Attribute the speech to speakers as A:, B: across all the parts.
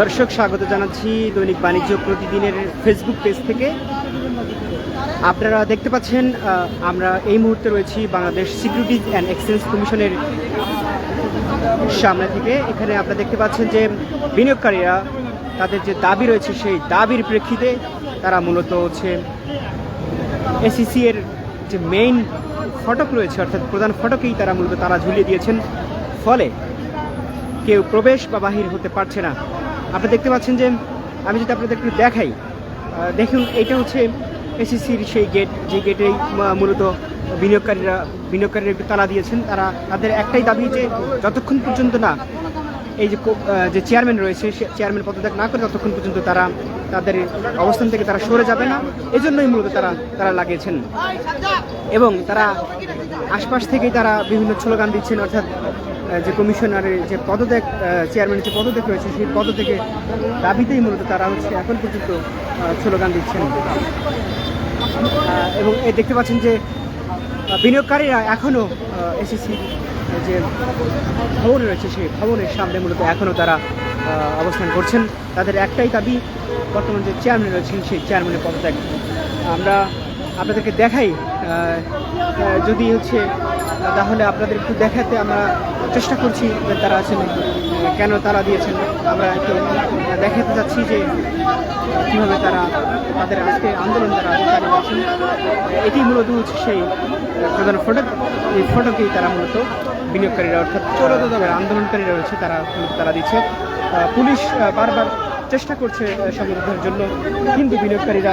A: দর্শক স্বাগত জানাচ্ছি দৈনিক বাণিজ্য প্রতিদিনের ফেসবুক পেজ থেকে আপনারা দেখতে পাচ্ছেন আমরা এই মুহূর্তে রয়েছি বাংলাদেশ সিকিউরিটিজ অ্যান্ড এক্সচেঞ্জ কমিশনের সামনে থেকে এখানে আপনারা দেখতে পাচ্ছেন যে বিনিয়োগকারীরা তাদের যে দাবি রয়েছে সেই দাবির প্রেক্ষিতে তারা মূলত হচ্ছে এসিসি e এর যে মেইন ফটক রয়েছে অর্থাৎ প্রধান ফটকেই তারা মূলত তারা ঝুলিয়ে দিয়েছেন ফলে কেউ প্রবেশ বা বাহির হতে পারছে না আপনি দেখতে পাচ্ছেন যে আমি যদি আপনাদের একটু দেখাই দেখুন এটা হচ্ছে এসিসির সেই গেট যে গেটেই মূলত বিনিয়োগকারীরা বিনিয়োগকারীরা একটু তালা দিয়েছেন তারা তাদের একটাই দাবি যে যতক্ষণ পর্যন্ত না এই যে যে চেয়ারম্যান রয়েছে সে চেয়ারম্যান পদত্যাগ না করে ততক্ষণ পর্যন্ত তারা তাদের অবস্থান থেকে তারা সরে যাবে না এজন্যই মূলত তারা তারা লাগিয়েছেন এবং তারা আশপাশ থেকেই তারা বিভিন্ন স্লোগান দিচ্ছেন অর্থাৎ যে কমিশনারের যে পদত্যাগ চেয়ারম্যানের যে পদত্যাগ রয়েছে সেই পদত্যাগের দাবিতেই মূলত তারা হচ্ছে এখন পর্যন্ত স্লোগান দিচ্ছেন এবং এ দেখতে পাচ্ছেন যে বিনিয়োগকারীরা এখনও এসএসসি যে ভবন রয়েছে সেই ভবনের সামনে মূলত এখনও তারা অবস্থান করছেন তাদের একটাই দাবি বর্তমান যে চেয়ারম্যান রয়েছেন সেই চেয়ারম্যানের পদত্যাগ আমরা আপনাদেরকে দেখাই যদি হচ্ছে তাহলে আপনাদের একটু দেখাতে আমরা চেষ্টা করছি যে তারা আছেন কেন তারা দিয়েছেন আমরা একটু দেখাতে চাচ্ছি যে কীভাবে তারা তাদের আজকে আন্দোলন তারা চালিয়ে যাচ্ছেন এটি মূলত হচ্ছে সেই প্রধান ফটো এই ফটোকেই তারা মূলত বিনিয়োগকারীরা অর্থাৎ তাদের আন্দোলনকারীরা রয়েছে তারা তারা দিচ্ছে পুলিশ বারবার চেষ্টা করছে সংরক্ষণের জন্য কিন্তু বিনিয়োগকারীরা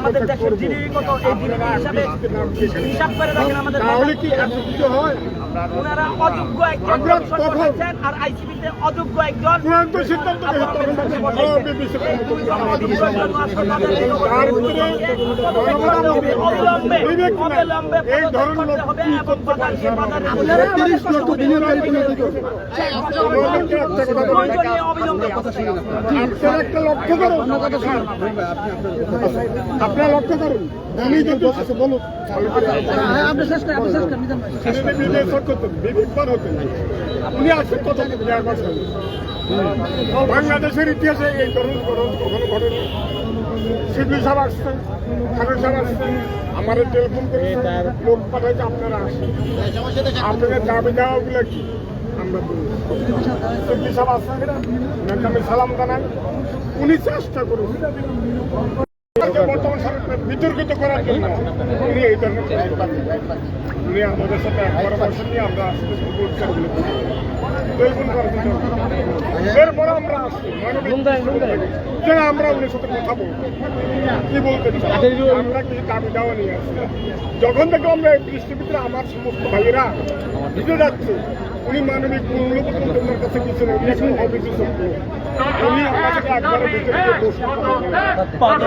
B: আমাদের দেশের জিডিপি কত এই জিডিপি হিসাবে হিসাব করে রাখেন আমাদের ওনারা অযোগ্য একজন করেছেন আর আইসিবিতে আপনারা লড়তে পারেন হ্যাঁ, বাংলাদেশের ইতিহাসে এই তরুণ সিভিল সাহেব আসছেন খানের সাহেব আসছেন আমার টেলিফোন করে লোক পাঠাইছে আপনারা আসছেন আপনাদের দাবি দেওয়া গুলো কি আমরা সিভিল সাহেব আসছেন সালাম জানান উনি চেষ্টা করুন বর্তমান সরকার বিতর্কিত করার জন্য উনি এই ধরনের উনি আমাদের সাথে পরামর্শ নিয়ে আমরা আস্তে আস্তে আমরা আসছি আমরা কি বলতে আমরা নিয়ে যখন থেকে আমরা দৃষ্টিভিতরে আমার সমস্ত ভাইয়েরা ভিজে যাচ্ছে উনি মানবিক কাছে কিছু না উনি কোনো অভিযোগ উনি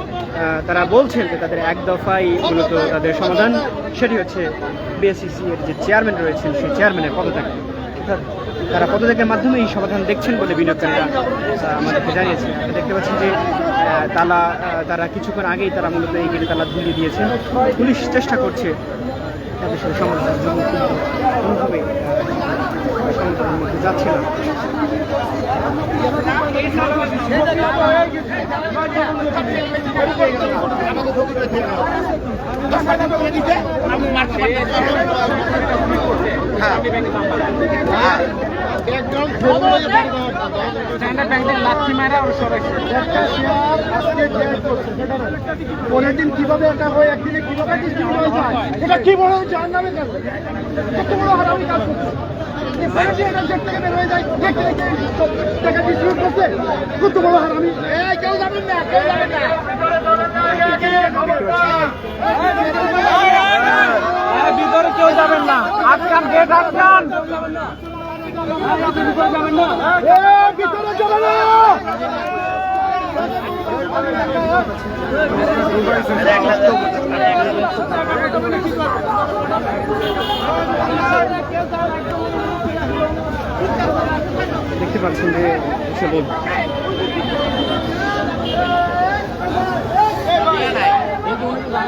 A: তারা বলছেন যে তাদের এক দফাই মূলত তাদের সমাধান সেটি হচ্ছে বিএসসিসি e এর যে চেয়ারম্যান রয়েছেন সেই চেয়ারম্যানের পদত্যাগ তারা পদত্যাগের মাধ্যমে এই সমাধান দেখছেন বলে বিনিয়োগকারীরা আমাদেরকে জানিয়েছেন দেখতে পাচ্ছেন যে তালা তারা কিছুক্ষণ আগেই তারা মূলত এই গেটে তালা ঝুলিয়ে দিয়েছেন পুলিশ চেষ্টা করছে তাদের সাথে সমাধান কোনোভাবে মধ্যে যাচ্ছিলাম
B: পরের দিন কিভাবে এটা হয় একদিনে কিভাবে ডিস্ট্রিবিউট হয়ে যায় এটা কি বড় জাহান নামে কাজ কত বড় হারামি কাজ করছে কত বড় হার আমি কেউ যাবেন ভিতরে কেউ যাবেন না আটকান গেট আটকান ভিতরে যাবেন না দেখতে পাচ্ছেন যে এসব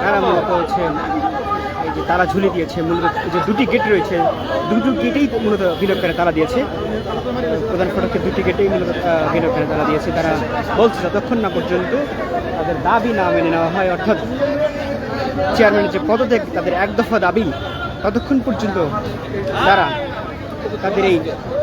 B: তারা মূলত হচ্ছে এই যে তারা ঝুলে দিয়েছে মূলত যে দুটি গেট রয়েছে দুটো গেটেই মূলত বিনিয়োগকারী তারা দিয়েছে প্রধান ফটকের দুটি গেটেই মূলত বিনিয়োগকারী তারা দিয়েছে তারা বলছে যতক্ষণ না পর্যন্ত তাদের দাবি না মেনে নেওয়া হয় অর্থাৎ চেয়ারম্যানের যে পদত্যাগ তাদের এক দফা দাবি ততক্ষণ পর্যন্ত তারা তাদের এই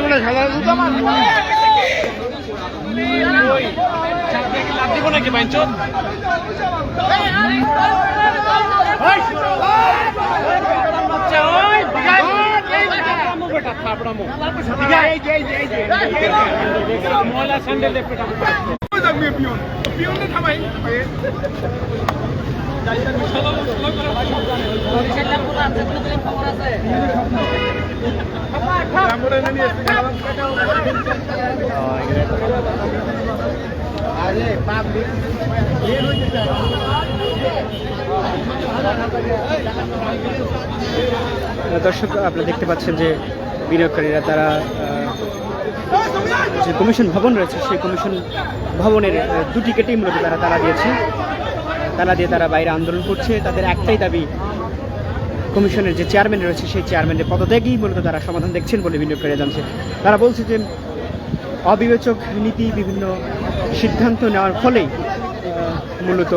B: ময়লা স্যান্ডেল পিওন পিওনে থামাই খবর আছে দর্শক আপনারা দেখতে পাচ্ছেন যে বিনিয়োগকারীরা তারা যে কমিশন ভবন রয়েছে সেই কমিশন ভবনের দুটি কেটেই মূলত তারা তারা দিয়েছে তারা দিয়ে তারা বাইরে আন্দোলন করছে তাদের একটাই দাবি কমিশনের যে চেয়ারম্যান রয়েছে সেই চেয়ারম্যানের পদত্যাগই মূলত তারা সমাধান দেখছেন বলে করে জানছে তারা বলছে যে অবিবেচক নীতি বিভিন্ন সিদ্ধান্ত নেওয়ার ফলেই মূলত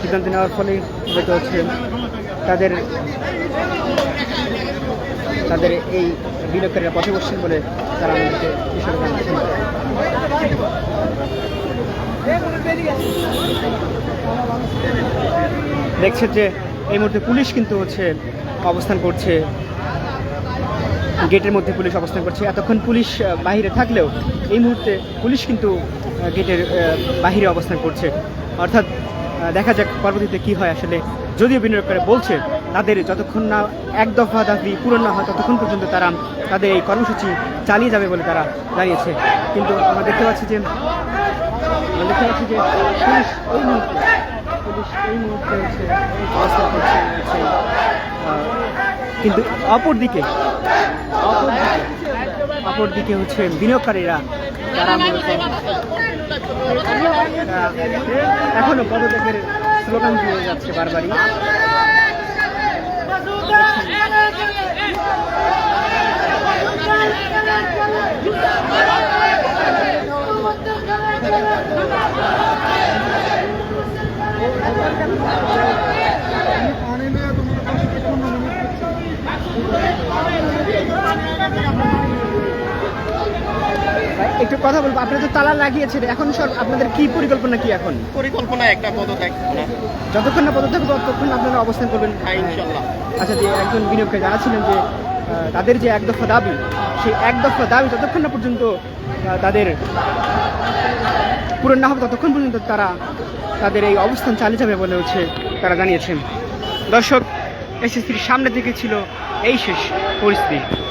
B: সিদ্ধান্ত নেওয়ার ফলেই মূলত হচ্ছে তাদের তাদের এই বিনিয়োগকারীরা পথে বসছেন বলে তারা আমাদেরকে জানাচ্ছেন দেখছে যে এই মুহূর্তে পুলিশ কিন্তু হচ্ছে অবস্থান করছে গেটের মধ্যে পুলিশ অবস্থান করছে এতক্ষণ পুলিশ বাহিরে থাকলেও এই মুহূর্তে পুলিশ কিন্তু গেটের বাহিরে অবস্থান করছে অর্থাৎ দেখা যাক পরবর্তীতে কি হয় আসলে যদিও বিনিয়োগকারী বলছে তাদের যতক্ষণ না এক দফা দাবি পূরণ না হয় ততক্ষণ পর্যন্ত তারা তাদের এই কর্মসূচি চালিয়ে যাবে বলে তারা জানিয়েছে কিন্তু আমরা দেখতে পাচ্ছি যে আমরা দেখতে পাচ্ছি যে পুলিশ ওই মুহূর্তে কিন্তু অপর দিকে অপর দিকে হচ্ছে কিন্তু অপরদিকে অপরদিকে হচ্ছে বিনিয়োগকারীরা এখনো পদত্যাগের স্লোগান দিয়ে যাচ্ছে বারবারই একটু কথা বলবো আপনি তো তালা লাগিয়েছেন এখন সব আপনাদের কি পরিকল্পনা কি এখন পরিকল্পনা একটা পদত্যাগ যতক্ষণ না পদত্যাগ ততক্ষণ আপনারা অবস্থান করবেন হ্যাঁ, আচ্ছা যে একজন বিনিয়োগকারী ছিলেন যে তাদের যে এক দফা দাবি সেই এক দফা দাবি ততক্ষণ না পর্যন্ত তাদের পূরণ না হবে ততক্ষণ পর্যন্ত তারা তাদের এই অবস্থান চালিয়ে যাবে বলে হচ্ছে তারা জানিয়েছেন দর্শক এসএসসির সামনে থেকে ছিল এই শেষ পরিস্থিতি